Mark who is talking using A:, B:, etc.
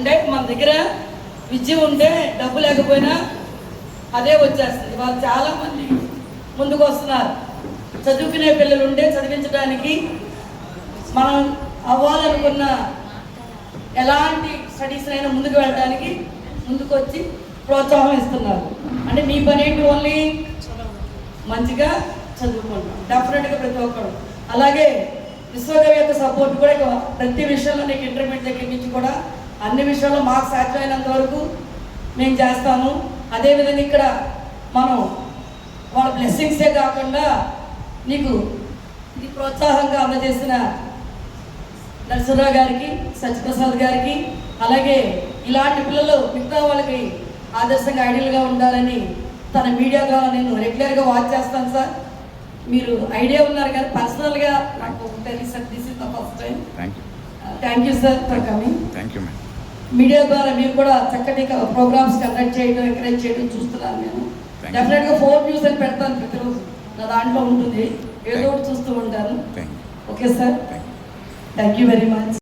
A: అంటే మన దగ్గర విద్య ఉంటే డబ్బు లేకపోయినా అదే వచ్చేస్తుంది. వాళ్ళు చాలామంది ముందుకు వస్తున్నారు. చదువుకునే పిల్లలు ఉంటే చదివించడానికి మనం అవ్వాలనుకున్న ఎలాంటి స్టడీస్ అయినా ముందుకు వెళ్ళడానికి ముందుకు వచ్చి ప్రోత్సాహం ఇస్తున్నారు. అంటే మీ పని ఏంటి? ఓన్లీ మంచిగా చదువుకుంటాం డెఫినెట్గా ప్రతి ఒక్కరు. అలాగే విశ్వకవి యొక్క సపోర్ట్ కూడా ప్రతి విషయంలో నీకు ఇంటర్మీడియట్ దగ్గర నుంచి కూడా అన్ని విషయాల్లో మాకు సాధ్యమైనంత వరకు మేము చేస్తాము. అదేవిధంగా ఇక్కడ మనం వాళ్ళ బ్లెస్సింగ్సే కాకుండా నీకు ఇది ప్రోత్సాహంగా అందజేసిన నరసింహరావు గారికి సత్యప్రసాద్ గారికి అలాగే ఇలాంటి పిల్లలు మిగతా వాళ్ళకి ఆదర్శంగా ఐడియల్గా ఉండాలని తన మీడియా ద్వారా నేను రెగ్యులర్గా వాచ్ చేస్తాను సార్. మీరు ఐడియా ఉన్నారు కానీ పర్సనల్గా నాకు తెలుసు sir. This is the first time
B: thank you
A: sir for coming
B: thank you madam
A: media ద్వారా మీరు కూడా చక్కటి ప్రోగ్రామ్స్ కండక్ట్ చేయడం ఎంకరేజ్ చేయడం చూస్తున్నాను నేను. డెఫినెట్గా ఫోర్ న్యూస్ అని పెడతాను ప్రతిరోజు. నా దాంట్లో ఉంటుంది. ఏదో ఒకటి చూస్తూ ఉంటాను. Okay sir thank you very much